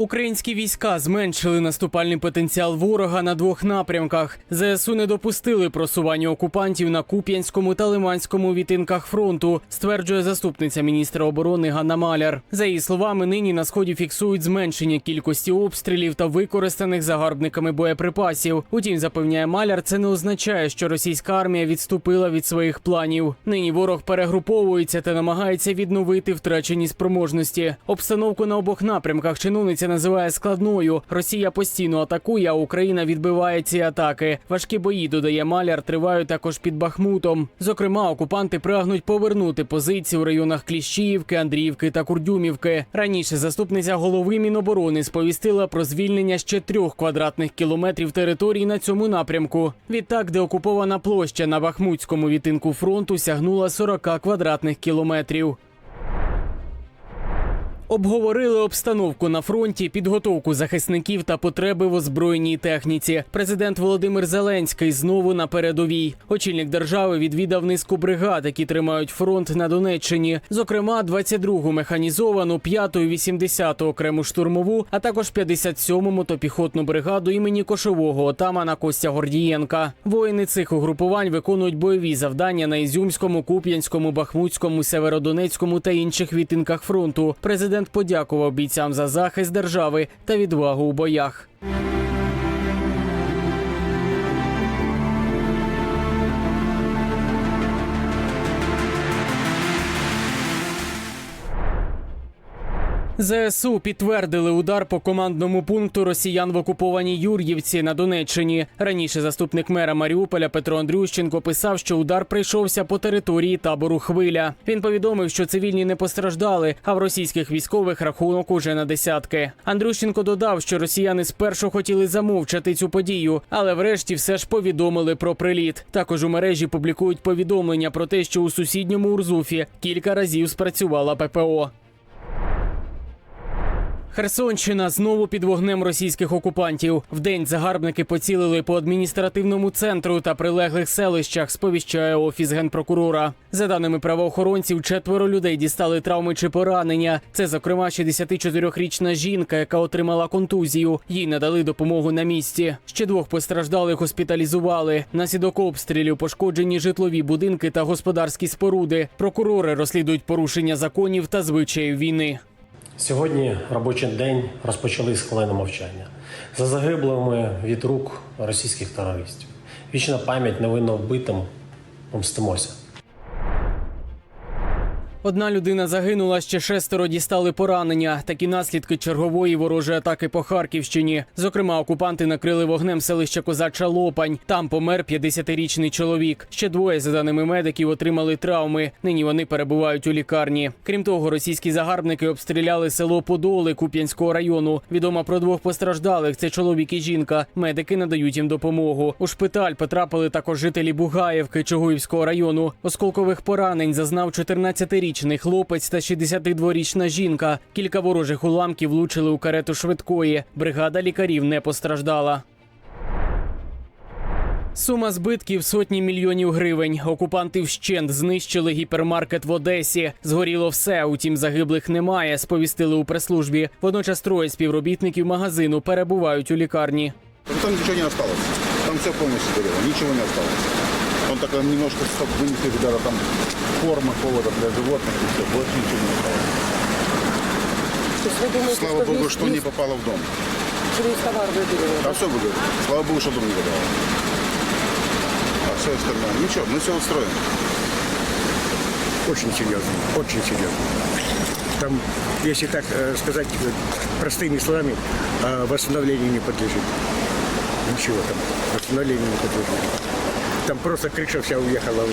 Українські війська зменшили наступальний потенціал ворога на двох напрямках. ЗСУ не допустили просування окупантів на Куп'янському та Лиманському відтинках фронту, стверджує заступниця міністра оборони Ганна Маляр. За її словами, нині на сході фіксують зменшення кількості обстрілів та використаних загарбниками боєприпасів. Утім, запевняє Маляр, це не означає, що російська армія відступила від своїх планів. Нині ворог перегруповується та намагається відновити втрачені спроможності. Обстановку на обох напрямках чиновниця називає складною. Росія постійно атакує, а Україна відбиває ці атаки. Важкі бої, додає Маляр, тривають також під Бахмутом. Зокрема, окупанти прагнуть повернути позиції у районах Кліщіївки, Андріївки та Курдюмівки. Раніше заступниця голови Міноборони сповістила про звільнення ще трьох квадратних кілометрів території на цьому напрямку. Відтак, де окупована площа на Бахмутському відтинку фронту сягнула 40 квадратних кілометрів. Обговорили обстановку на фронті, підготовку захисників та потреби в озброєній техніці. Президент Володимир Зеленський знову на передовій. Очільник держави відвідав низку бригад, які тримають фронт на Донеччині. Зокрема, 22-гу механізовану, 5-ту і 80-ту окрему штурмову, а також 57-му мотопіхотну бригаду імені кошового отамана Костя Гордієнка. Воїни цих угрупувань виконують бойові завдання на Ізюмському, Куп'янському, Бахмутському, Северодонецькому та інших відтинках фронту. Президент подякував бійцям за захист держави та відвагу у боях. ЗСУ підтвердили удар по командному пункту росіян в окупованій Юр'ївці на Донеччині. Раніше заступник мера Маріуполя Петро Андрющенко писав, що удар прийшовся по території табору Хвиля. Він повідомив, що цивільні не постраждали, а в російських військових рахунок уже на десятки. Андрющенко додав, що росіяни спершу хотіли замовчати цю подію, але врешті все ж повідомили про приліт. Також у мережі публікують повідомлення про те, що у сусідньому Урзуфі кілька разів спрацювала ППО. Херсонщина знову під вогнем російських окупантів. Вдень загарбники поцілили по адміністративному центру та прилеглих селищах. Сповіщає офіс генпрокурора. За даними правоохоронців, четверо людей дістали травми чи поранення. Це, зокрема, 64-річна жінка, яка отримала контузію. Їй надали допомогу на місці. Ще двох постраждалих госпіталізували. Наслідок обстрілів пошкоджені житлові будинки та господарські споруди. Прокурори розслідують порушення законів та звичаїв війни. Сьогодні робочий день розпочали з хвилини мовчання за загиблими від рук російських терористів. Вічна пам'ять невинно вбитим помстимося. Одна людина загинула, ще шестеро дістали поранення. Такі наслідки чергової ворожої атаки по Харківщині. Зокрема, окупанти накрили вогнем селище Козача Лопань. Там помер 50-річний чоловік. Ще двоє, за даними медиків, отримали травми. Нині вони перебувають у лікарні. Крім того, російські загарбники обстріляли село Подоли Куп'янського району. Відомо про двох постраждалих. Це чоловік і жінка. Медики надають їм допомогу. У шпиталь потрапили також жителі Бугаївки Чугуївського району. Осколкових поранень зазнав 14-річний хлопець та 62-річна жінка. Кілька ворожих уламків влучили у карету швидкої. Бригада лікарів не постраждала. Сума збитків сотні мільйонів гривень. Окупанти вщент знищили гіпермаркет в Одесі. Згоріло все, утім загиблих немає. Сповістили у прес-службі. Водночас троє співробітників магазину перебувають у лікарні. Там ничего не осталось. Там все полностью сгорело, ничего не осталось. Он так немножко стоп вынесли ребята там форма, холода для животных и все, больше ничего не осталось. То есть вы думаете, Слава что богу, весь, что не весь, попало в дом. весь товар выгорел? А все выгорело. Слава богу, что дом не попало. А все остальное. Ничего, мы все устроим. Очень серьезно, очень серьезно. Там, если так э, сказать э, простыми словами, э, восстановлению не подлежит. Ничего там, восстановлению не подлежит. Там просто крыша вся уехала,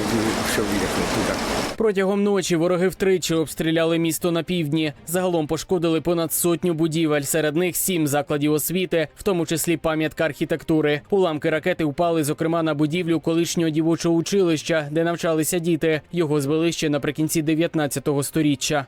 все уехало туда. Протягом ночі вороги втричі обстріляли місто на півдні. Загалом пошкодили понад сотню будівель. Серед них сім закладів освіти, в тому числі пам'ятка архітектури. Уламки ракети впали, зокрема, на будівлю колишнього дівочого училища, де навчалися діти. Його звели ще наприкінці 19 століття.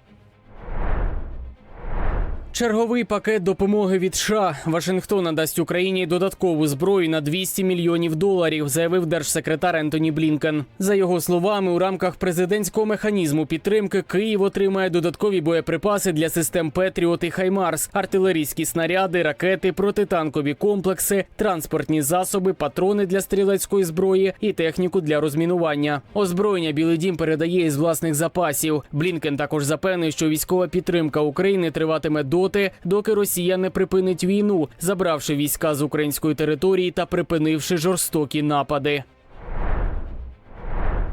Черговий пакет допомоги від США. Вашингтон надасть Україні додаткову зброю на 200 мільйонів доларів, заявив держсекретар Ентоні Блінкен. За його словами, у рамках президентського механізму підтримки Київ отримає додаткові боєприпаси для систем Петріот і Хаймарс, артилерійські снаряди, ракети, протитанкові комплекси, транспортні засоби, патрони для стрілецької зброї і техніку для розмінування. Озброєння Білий Дім передає із власних запасів. Блінкен також запевнив, що військова підтримка України триватиме доти, доки Росія не припинить війну, забравши війська з української території та припинивши жорстокі напади.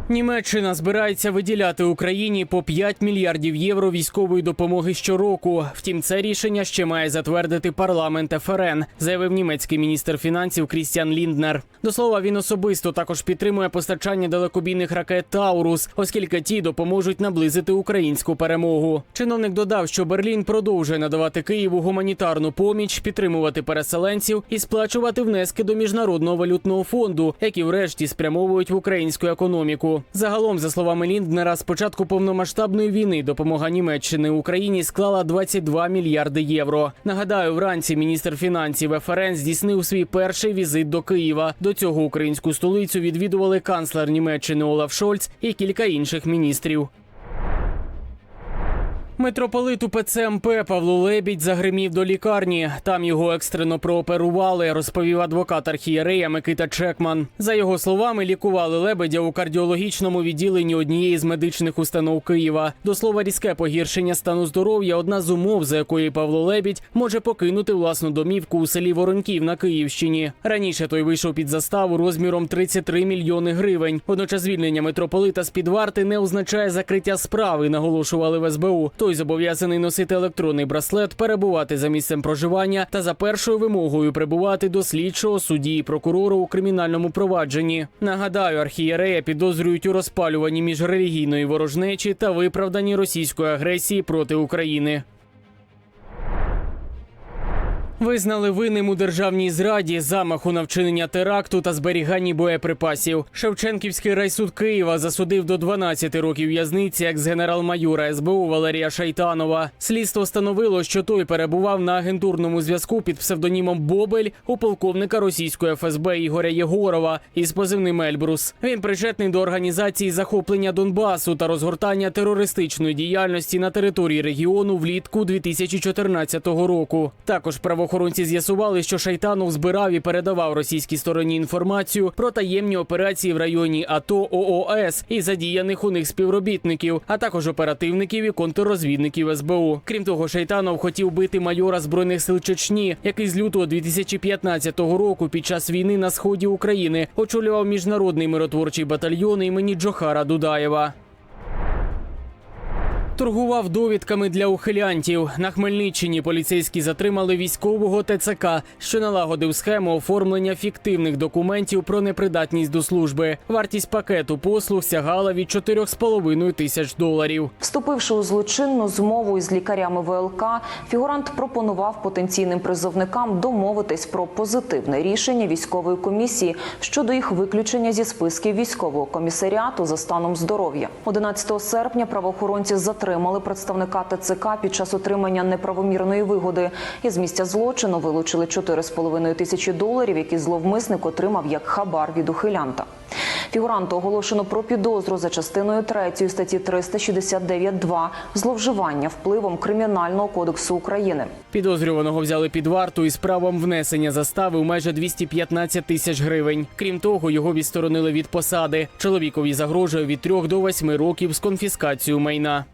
Німеччина збирається виділяти Україні по 5 мільярдів євро військової допомоги щороку. Втім, це рішення ще має затвердити парламент ФРН, заявив німецький міністр фінансів Крістіан Лінднер. До слова, він особисто також підтримує постачання далекобійних ракет Таурус, оскільки ті допоможуть наблизити українську перемогу. Чиновник додав, що Берлін продовжує надавати Києву гуманітарну поміч, підтримувати переселенців і сплачувати внески до міжнародного валютного фонду, які врешті спрямовують в українську економіку. Загалом, за словами Лінднера, з початку повномасштабної війни допомога Німеччини Україні склала 22 мільярди євро. Нагадаю, вранці міністр фінансів ФРН здійснив свій перший візит до Києва. До цього українську столицю відвідували канцлер Німеччини Олаф Шольц і кілька інших міністрів. Митрополит УПЦ МП Павло Лебідь загримів до лікарні. Там його екстрено прооперували, розповів адвокат архієрея Микита Чекман. За його словами, лікували лебедя у кардіологічному відділенні однієї з медичних установ Києва. До слова, різке погіршення стану здоров'я одна з умов, за якої Павло Лебідь може покинути власну домівку у селі Воронків на Київщині. Раніше той вийшов під заставу розміром 33 мільйони гривень. Водночас звільнення митрополита з під варти не означає закриття справи, наголошували в СБУ. Той зобов'язаний носити електронний браслет, перебувати за місцем проживання та за першою вимогою прибувати до слідчого судді і прокурора у кримінальному провадженні. Нагадаю, архієрея підозрюють у розпалюванні міжрелігійної ворожнечі та виправданні російської агресії проти України. Визнали винним у державній зраді, замаху на вчинення теракту та зберіганні боєприпасів. Шевченківський райсуд Києва засудив до 12 років в'язниці екс-генерал-майора СБУ Валерія Шайтанова. Слідство встановило, що той перебував на агентурному зв'язку під псевдонімом Бобель у полковника російської ФСБ Ігоря Єгорова із позивним Ельбрус. Він причетний до організації захоплення Донбасу та розгортання терористичної діяльності на території регіону влітку 2014 року. Також правоохоронці з'ясували, що Шайтанов збирав і передавав російській стороні інформацію про таємні операції в районі АТО ООС і задіяних у них співробітників, а також оперативників і контррозвідників СБУ. Крім того, Шайтанов хотів бити майора збройних сил Чечні, який з лютого 2015 року під час війни на сході України очолював міжнародний миротворчий батальйон імені Джохара Дудаєва. Торгував довідками для ухилянтів. На Хмельниччині поліцейські затримали військового ТЦК, що налагодив схему оформлення фіктивних документів про непридатність до служби. Вартість пакету послуг сягала від 4,5 тисяч доларів. Вступивши у злочинну змову із лікарями ВЛК, фігурант пропонував потенційним призовникам домовитись про позитивне рішення військової комісії щодо їх виключення зі списків військового комісаріату за станом здоров'я. 11 серпня правоохоронці затримали представника ТЦК під час отримання неправомірної вигоди. Із місця злочину вилучили 4,5 тисячі доларів, які зловмисник отримав як хабар від ухилянта. Фігуранту оголошено про підозру за частиною 3 статті 369.2 зловживання впливом Кримінального кодексу України. Підозрюваного взяли під варту із правом внесення застави у майже 215 тисяч гривень. Крім того, його відсторонили від посади. Чоловікові загрожує від 3 до 8 років з конфіскацією майна.